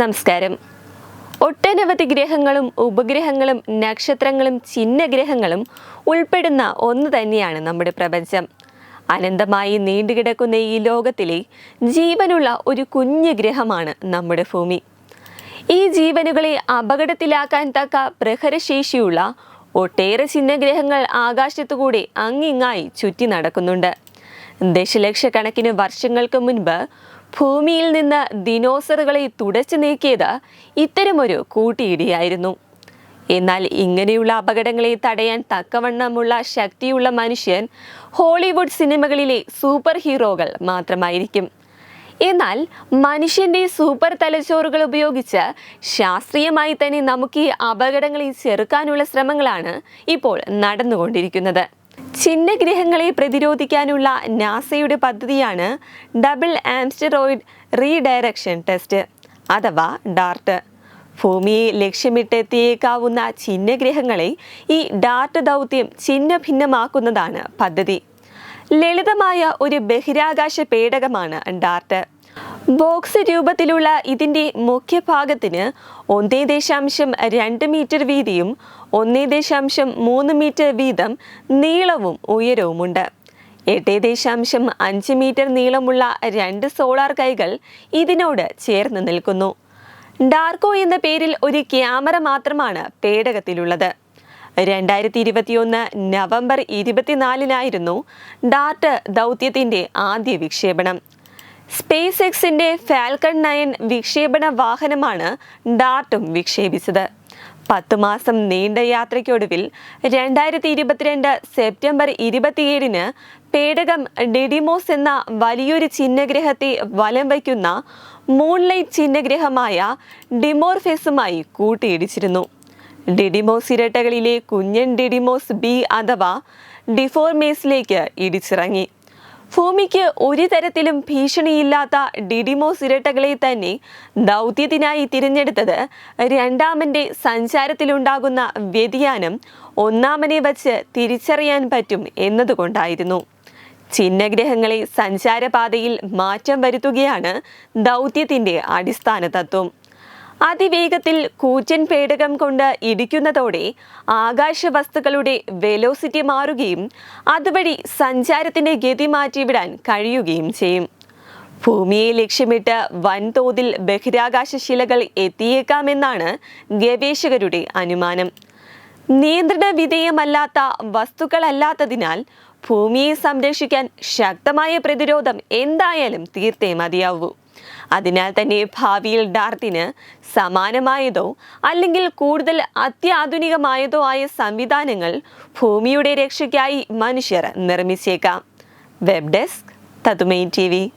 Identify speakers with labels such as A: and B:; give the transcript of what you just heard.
A: നമസ്കാരം. ഒട്ടനവധി ഗ്രഹങ്ങളും ഉപഗ്രഹങ്ങളും നക്ഷത്രങ്ങളും ചിഹ്നഗ്രഹങ്ങളും ഉൾപ്പെടുന്ന ഒന്ന് തന്നെയാണ് നമ്മുടെ പ്രപഞ്ചം. അനന്തമായി നീണ്ടുകിടക്കുന്ന ഈ ലോകത്തിലെ ജീവനുള്ള ഒരു കുഞ്ഞു ഗ്രഹമാണ് നമ്മുടെ ഭൂമി. ഈ ജീവനുകളെ അപകടത്തിലാക്കാൻ തക്ക പ്രഹരശേഷിയുള്ള ഒട്ടേറെ ചിഹ്നഗ്രഹങ്ങൾ ആകാശത്തുകൂടി അങ്ങിങ്ങായി ചുറ്റി നടക്കുന്നുണ്ട്. ദശലക്ഷക്കണക്കിന് വർഷങ്ങൾക്ക് മുൻപ് ഭൂമിയിൽ നിന്ന് ദിനോസറുകളെ തുടച്ചു നീക്കിയത് ഇത്തരമൊരു കൂട്ടിയിടിയായിരുന്നു. എന്നാൽ ഇങ്ങനെയുള്ള അപകടങ്ങളെ തടയാൻ തക്കവണ്ണമുള്ള ശക്തിയുള്ള മനുഷ്യൻ ഹോളിവുഡ് സിനിമകളിലെ സൂപ്പർ ഹീറോകൾ മാത്രമായിരിക്കും. എന്നാൽ മനുഷ്യന്റെ സൂപ്പർ തലച്ചോറുകൾ ഉപയോഗിച്ച് ശാസ്ത്രീയമായി തന്നെ നമുക്ക് ഈ അപകടങ്ങളെ ചെറുക്കാനുള്ള ശ്രമങ്ങളാണ് ഇപ്പോൾ നടന്നുകൊണ്ടിരിക്കുന്നത്. ചിഹ്നഗ്രഹങ്ങളെ പ്രതിരോധിക്കാനുള്ള നാസയുടെ പദ്ധതിയാണ് ഡബിൾ ആംസ്റ്ററോയിഡ് റീഡയറക്ഷൻ ടെസ്റ്റ് അഥവാ ഡാർട്ട്. ഭൂമിയെ ലക്ഷ്യമിട്ടെത്തിയേക്കാവുന്ന ചിഹ്നഗ്രഹങ്ങളെ ഈ ഡാർട്ട് ദൗത്യം ഛിന്ന ഭിന്നമാക്കുന്നതാണ് പദ്ധതി. ലളിതമായ ഒരു ബഹിരാകാശ പേടകമാണ് ഡാർട്ട്. ബോക്സ് രൂപത്തിലുള്ള ഇതിന്റെ മുഖ്യഭാഗത്തിന് ഒന്നേ ദശാംശം രണ്ട് മീറ്റർ വീതിയും ഒന്നേ ദശാംശം മൂന്ന് മീറ്റർ വീതം നീളവും ഉയരവുമുണ്ട്. എട്ട് ദശാംശം അഞ്ച് മീറ്റർ നീളമുള്ള രണ്ട് സോളാർ കൈകൾ ഇതിനോട് ചേർന്ന് നിൽക്കുന്നു. ഡാർക്കോ എന്ന പേരിൽ ഒരു ക്യാമറ മാത്രമാണ് പേടകത്തിലുള്ളത്. രണ്ടായിരത്തി ഇരുപത്തിയൊന്ന് നവംബർ ഇരുപത്തിനാലിനായിരുന്നു ഡാർട്ട് ദൗത്യത്തിന്റെ ആദ്യ വിക്ഷേപണം. സ്പേസ് എക്സിന്റെ ഫാൽക്കൺ നയൻ വിക്ഷേപണ വാഹനമാണ് ഡാർട്ടും വിക്ഷേപിച്ചത്. പത്തു മാസം നീണ്ട യാത്രയ്ക്കൊടുവിൽ രണ്ടായിരത്തി ഇരുപത്തിരണ്ട് സെപ്റ്റംബർ ഇരുപത്തിയേഴിന് പേടകം ഡെഡിമോസ് എന്ന വലിയൊരു ചിഹ്നഗ്രഹത്തെ വലം വയ്ക്കുന്ന മൂൺലൈറ്റ് ചിഹ്നഗ്രഹമായ ഡിമോർഫെസുമായി കൂട്ടിയിടിച്ചിരുന്നു. ഡിഡിമോസ് ഇരട്ടകളിലെ കുഞ്ഞൻ ഡിഡിമോസ് ബി അഥവാ ഡിഫോർമേസിലേക്ക് ഇടിച്ചിറങ്ങി. ഭൂമിക്ക് ഒരു തരത്തിലും ഭീഷണിയില്ലാത്ത ഡിഡിമോസ് ഇരട്ടകളെ തന്നെ ദൗത്യത്തിനായി തിരഞ്ഞെടുത്തത് രണ്ടാമന്റെ സഞ്ചാരത്തിലുണ്ടാകുന്ന വ്യതിയാനം ഒന്നാമനെ വച്ച് തിരിച്ചറിയാൻ പറ്റും എന്നതുകൊണ്ടായിരുന്നു. ചിഹ്നഗ്രഹങ്ങളെ സഞ്ചാരപാതയിൽ മാറ്റം വരുത്തുകയാണ് ദൗത്യത്തിന്റെ അടിസ്ഥാന തത്വം അതിവേഗത്തിൽ കൂറ്റൻ പേടകം കൊണ്ട് ഇടിക്കുന്നതോടെ ആകാശ വസ്തുക്കളുടെ വെലോസിറ്റി മാറുകയും അതുവഴി സഞ്ചാരത്തിന്റെ ഗതി മാറ്റിവിടാൻ കഴിയുകയും ചെയ്യും. ഭൂമിയെ ലക്ഷ്യമിട്ട് വൻതോതിൽ ബഹിരാകാശ ശിലകൾ എത്തിയേക്കാമെന്നാണ് ഗവേഷകരുടെ അനുമാനം. നിയന്ത്രണ വിധേയമല്ലാത്ത വസ്തുക്കളല്ലാത്തതിനാൽ ഭൂമിയെ സംരക്ഷിക്കാൻ ശക്തമായ പ്രതിരോധം എന്തായാലും തീർത്തേ മതിയാവൂ. അതിനാൽ തന്നെ ഭാവിയിൽ ഡാർത്തിന് സമാനമായതോ അല്ലെങ്കിൽ കൂടുതൽ അത്യാധുനികമായതോ ആയ സംവിധാനങ്ങൾ ഭൂമിയുടെ രക്ഷയ്ക്കായി മനുഷ്യർ നിർമ്മിച്ചേക്കാം. വെബ് ഡെസ്ക് തതുമൈ ടി